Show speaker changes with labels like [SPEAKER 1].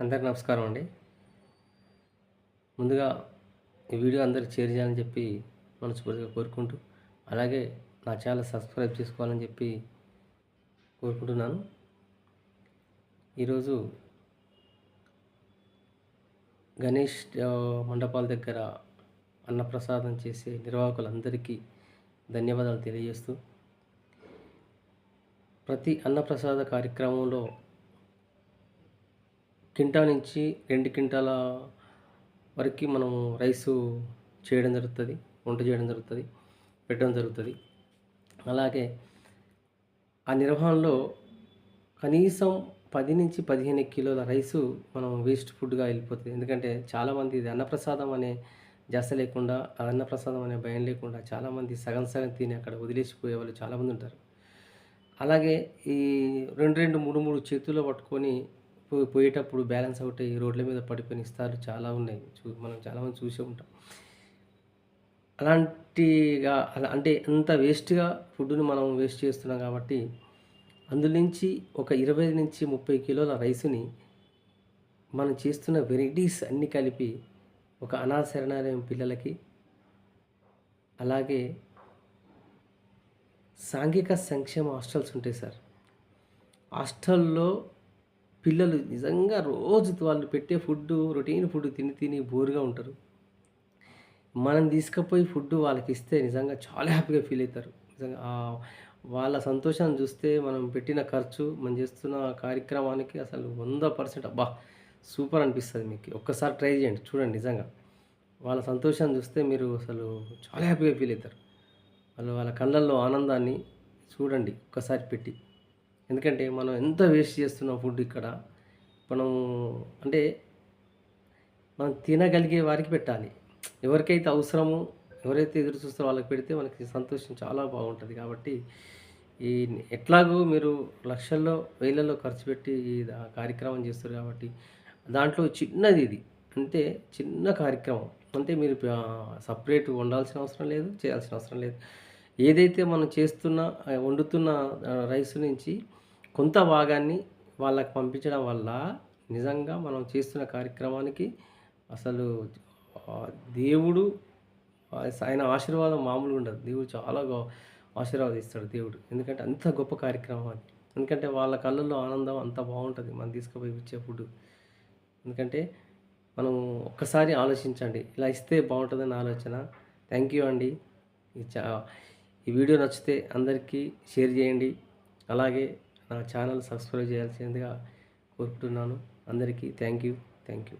[SPEAKER 1] అందరికి నమస్కారం అండి. ముందుగా ఈ వీడియో అందరికి షేర్ చేయాలని చెప్పి మనస్ఫూర్తిగా కోరుకుంటూ అలాగే నా ఛానల్ సబ్స్క్రైబ్ చేసుకోవాలని చెప్పి కోరుకుంటున్నాను. ఈరోజు గణేష్ మండపాల దగ్గర అన్నప్రసాదం చేసే నిర్వాహకులందరికీ ధన్యవాదాలు తెలియజేస్తూ ప్రతి అన్నప్రసాద కార్యక్రమంలో కింటా నుంచి రెండు కింటాల వరకు మనం రైసు చేయడం జరుగుతుంది వంట చేయడం జరుగుతుంది పెట్టడం జరుగుతుంది. అలాగే ఆ నిర్వహణలో కనీసం పది నుంచి పదిహేను కిలోల రైసు మనం వేస్ట్ ఫుడ్గా వెళ్ళిపోతుంది. ఎందుకంటే చాలామంది ఇది అన్నప్రసాదం అనే జాస లేకుండా అన్నప్రసాదం అనే భయం లేకుండా చాలామంది సగం సగం తిని అక్కడ వదిలేసిపోయే వాళ్ళు చాలామంది ఉంటారు. అలాగే ఈ రెండు రెండు మూడు మూడు చేతుల్లో పట్టుకొని పోయేటప్పుడు బ్యాలెన్స్ అవుట్ అయ్యి రోడ్ల మీద పడిపోయిన ఇస్తారు చాలా ఉన్నాయి. చూ మనం చాలామంది చూసే ఉంటాం. అలాంటిగా అలా అంటే అంత వేస్ట్గా ఫుడ్ని మనం వేస్ట్ చేస్తున్నాం కాబట్టి అందులో నుంచి ఒక ఇరవై నుంచి ముప్పై కిలోల రైసుని మనం చేస్తున్న వెరైటీస్ అన్నీ కలిపి ఒక అనాశరణాలయం పిల్లలకి అలాగే సాంఘిక సంక్షేమ హాస్టల్స్ ఉంటాయి సార్. హాస్టల్లో పిల్లలు నిజంగా రోజు వాళ్ళు పెట్టే ఫుడ్ రొటీన్ ఫుడ్ తిని తిని బోరుగా ఉంటారు. మనం తీసుకుపోయి ఫుడ్ వాళ్ళకి ఇస్తే నిజంగా చాలా హ్యాపీగా ఫీల్ అవుతారు. నిజంగా వాళ్ళ సంతోషాన్ని చూస్తే మనం పెట్టిన ఖర్చు మనం చేస్తున్న కార్యక్రమానికి అసలు వంద పర్సెంట్ అబ్బా సూపర్ అనిపిస్తుంది మీకు. ఒక్కసారి ట్రై చేయండి చూడండి నిజంగా. వాళ్ళ సంతోషాన్ని చూస్తే మీరు అసలు చాలా హ్యాపీగా ఫీల్ అవుతారు. వాళ్ళు వాళ్ళ కళ్ళల్లో ఆనందాన్ని చూడండి ఒక్కసారి పెట్టి. ఎందుకంటే మనం ఎంత వేస్ట్ చేస్తున్నాం ఫుడ్ ఇక్కడ? మనం అంటే మనం తినగలిగే వారికి పెట్టాలి. ఎవరికైతే అవసరమో ఎవరైతే ఎదురు చూస్తారో వాళ్ళకి పెడితే మనకి సంతోషం చాలా బాగుంటుంది. కాబట్టి ఈ ఎట్లాగో మీరు లక్షల్లో వేలల్లో ఖర్చు పెట్టి ఈ కార్యక్రమం చేస్తారు కాబట్టి దాంట్లో చిన్నది ఇది. అంటే చిన్న కార్యక్రమం. అంటే మీరు సపరేట్ వండాల్సిన అవసరం లేదు చేయాల్సిన అవసరం లేదు. ఏదైతే మనం చేస్తున్న వండుతున్న రైస్ నుంచి కొంత భాగాన్ని వాళ్ళకి పంపించడం వల్ల నిజంగా మనం చేస్తున్న కార్యక్రమానికి అసలు దేవుడు ఆయన ఆశీర్వాదం మామూలుగా ఉండదు. దేవుడు చాలా గొ- ఆశీర్వాదిస్తాడు దేవుడు. ఎందుకంటే అంత గొప్ప కార్యక్రమం అది. ఎందుకంటే వాళ్ళ కళ్ళల్లో ఆనందం అంత బాగుంటుంది. మనం తీసుకుపోయి ఇచ్చే ఫుడ్ ఎందుకంటే మనం ఒక్కసారి ఆలోచించండి. ఇలా ఇస్తే బాగుంటుందని ఆలోచన. థ్యాంక్ యూ అండి. చా ఈ వీడియో నచ్చితే అందరికీ షేర్ చేయండి. అలాగే నా ఛానల్ సబ్స్క్రైబ్ చేయాల్సిందిగా కోరుకుంటున్నాను. అందరికీ థ్యాంక్ యూ. Thank you.